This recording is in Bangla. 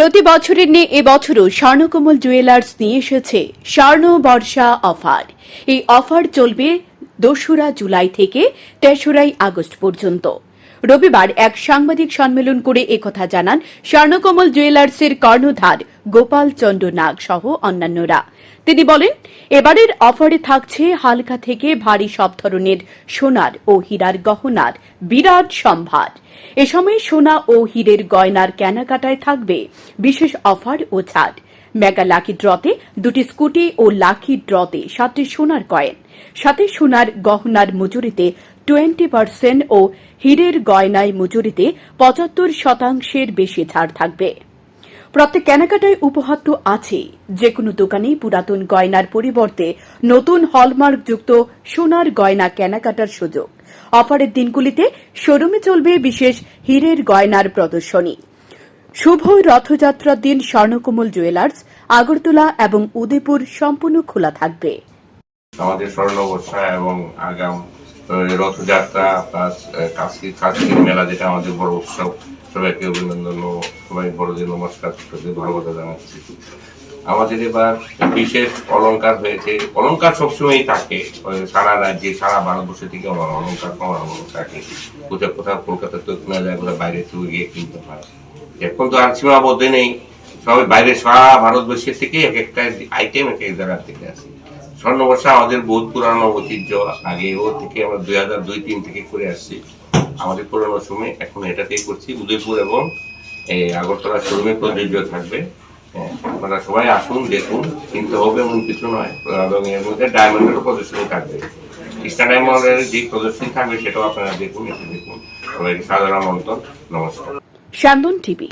প্রতি বছরের নিয়ে এবছরও স্বর্ণকমল জুয়েলার্স নিয়ে এসেছে স্বর্ণ বর্ষা অফার। এই অফার চলবে দোসরা জুলাই থেকে তেসরাই আগস্ট পর্যন্ত। রবিবার এক সাংবাদিক সম্মেলন করে একথা জানান স্বর্ণকমল জুয়েলার্সের কর্ণধার গোপাল চন্দ্র নাগ সহ অন্যান্যরা। তিনি বলেন, এবারের অফারে থাকছে হালকা থেকে ভারী সব ধরনের সোনার ও হীরার গহনার বিরাট সম্ভার। এ সময় সোনা ও হীরের গয়নার কেনাকাটায় থাকবে বিশেষ অফার ও ছাড়। মেগা লাকি ড্রতে দুটি স্কুটি ও লাকি ড্রতে সাতটি সোনার কয়েন। সাথে সোনার গহনার মজুরিতে টোয়েন্টি পার্সেন্ট ও হীরের গয়নায় মজুরিতে পঁচাত্তর শতাংশের বেশি ছাড় থাকবে। প্রত্যেক কেনাকাটায় উপহার তো আছে যে কোনো দোকানেই পুরাতন গয়নার পরিবর্তে নতুন হলমার্কযুক্ত সোনার গয়না কেনাকাটার সুযোগ। অফারের দিনগুলিতে শোরুমে চলবে বিশেষ হীরের গয়নার প্রদর্শনী। শুভ রথযাত্রার দিন স্বর্ণকমল জুয়েলার্স, আগরতলা এবং উদয়পুর সম্পূর্ণ খোলা থাকবে। আমাদের স্বর্ণবর্ষা এবং আগাম রথযাত্রা প্লাস কাশি কাশি মেলা যেটা আমাদের বড় উৎসব, সবাইকে অভিনন্দন ও সবাই বড়দের নমস্কার ছোটদের ভালোবাসা জানাচ্ছি। আমাদের এবার বিশেষ অলঙ্কার হয়েছে, অলংকার সবসময়ই থাকে সারা রাজ্যে, সারা ভারতবর্ষ থেকে আমার অলংকার সমারোহ থাকে। কোথাও কোথাও কলকাতা তো কেনা যায়, কোথাও বাইরে তো গিয়ে কিনতে হয়। এখন তো আর সীমাবদ্ধ নেই, সবাই বাইরে সারা ভারতবর্ষের থেকে এক একটা আইটেম এক এক জায়গা থেকে আসে। স্বর্ণবর্ষা আমাদের বহুত পুরানো ঐতিহ্য আগে ও থেকে আমরা দুই হাজার দুই, তিন থেকে করে আসছি। আমাদের পুরানো সময়, এখন এটাতেই করছি। উদয়পুর এবং এই আগরতলা শোরুমে প্রযোজ্য থাকবে। আপনারা সবাই আসুন, দেখুন। কিনতে হবে এমন কিছু নয়। এবং এর মধ্যে ডায়মন্ডেরও প্রদর্শনী থাকবে। কৃষ্ণা ডায়মন্ডের যে প্রদর্শনী থাকবে, সেটাও আপনারা দেখুন, এসে দেখুন। সবাইকে সাধারণ আমন্ত্রণ। নমস্কার। স্যান্দন টিভি